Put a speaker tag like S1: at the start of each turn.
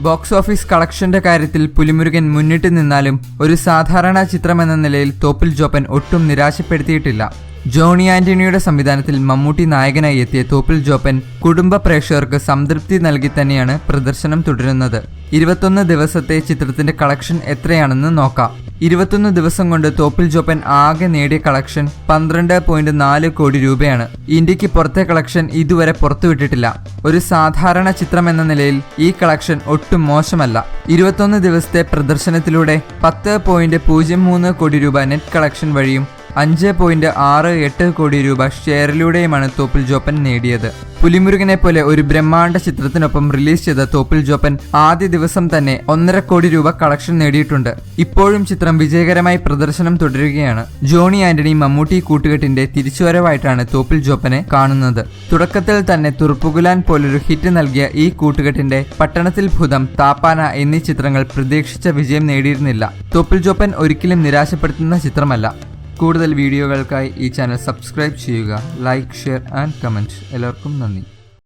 S1: Box office കളക്ഷന്റെ കാര്യത്തിൽ പുലിമുരുകൻ മുന്നിട്ട് നിന്നാലും ഒരു സാധാരണ ചിത്രമെന്ന നിലയിൽ തോപ്പിൽ ജോപ്പൻ ഒട്ടും നിരാശപ്പെടുത്തിയിട്ടില്ല. ജോണി ആന്റണിയുടെ സംവിധാനത്തിൽ മമ്മൂട്ടി നായകനായി എത്തിയ തോപ്പിൽ ജോപ്പൻ കുടുംബ പ്രേക്ഷകർക്ക് സംതൃപ്തി നൽകി തന്നെയാണ് പ്രദർശനം തുടരുന്നത്. ഇരുപത്തൊന്ന് ദിവസത്തെ ചിത്രത്തിന്റെ കളക്ഷൻ എത്രയാണെന്ന് നോക്കാം. ഇരുപത്തൊന്ന് ദിവസം കൊണ്ട് തോപ്പിൽ ജോപ്പൻ ആകെ നേടിയ കളക്ഷൻ പന്ത്രണ്ട് പോയിന്റ് നാല് കോടി രൂപയാണ്. ഇന്ത്യയ്ക്ക് പുറത്തെ കളക്ഷൻ ഇതുവരെ പുറത്തുവിട്ടിട്ടില്ല. ഒരു സാധാരണ ചിത്രം എന്ന നിലയിൽ ഈ കളക്ഷൻ ഒട്ടും മോശമല്ല. ഇരുപത്തൊന്ന് ദിവസത്തെ പ്രദർശനത്തിലൂടെ പത്ത് പോയിന്റ് പൂജ്യം മൂന്ന് കോടി രൂപ നെറ്റ് കളക്ഷൻ വഴിയും അഞ്ച് പോയിന്റ് ആറ് എട്ട് കോടി രൂപ ഷെയറിലൂടെയുമാണ് തോപ്പിൽ ജോപ്പൻ നേടിയത്. പുലിമുരുകനെ പോലെ ഒരു ബ്രഹ്മാണ്ഡ ചിത്രത്തിനൊപ്പം റിലീസ് ചെയ്ത തോപ്പിൽ ജോപ്പൻ ആദ്യ ദിവസം തന്നെ ഒന്നര കോടി രൂപ കളക്ഷൻ നേടിയിട്ടുണ്ട്. ഇപ്പോഴും ചിത്രം വിജയകരമായി പ്രദർശനം തുടരുകയാണ്. ജോണി ആന്റണി മമ്മൂട്ടി കൂട്ടുകെട്ടിന്റെ തിരിച്ചുവരവായിട്ടാണ് തോപ്പിൽ ജോപ്പനെ കാണുന്നത്. തുടക്കത്തിൽ തന്നെ തുറുപ്പുകുലാൻ പോലൊരു ഹിറ്റ് നൽകിയ ഈ കൂട്ടുകെട്ടിന്റെ പട്ടണത്തിൽ ഭൂതം താപ്പാന എന്നീ ചിത്രങ്ങൾ പ്രതീക്ഷിച്ച വിജയം നേടിയിരുന്നില്ല. തോപ്പിൽ ജോപ്പൻ ഒരിക്കലും നിരാശപ്പെടുത്തുന്ന ചിത്രമല്ല. കൂടുതൽ വീഡിയോകൾക്കായി ഈ ചാനൽ സബ്സ്ക്രൈബ് ചെയ്യുക ലൈക്ക് ഷെയർ ആൻഡ് കമന്റ് എല്ലാവർക്കും നന്ദി.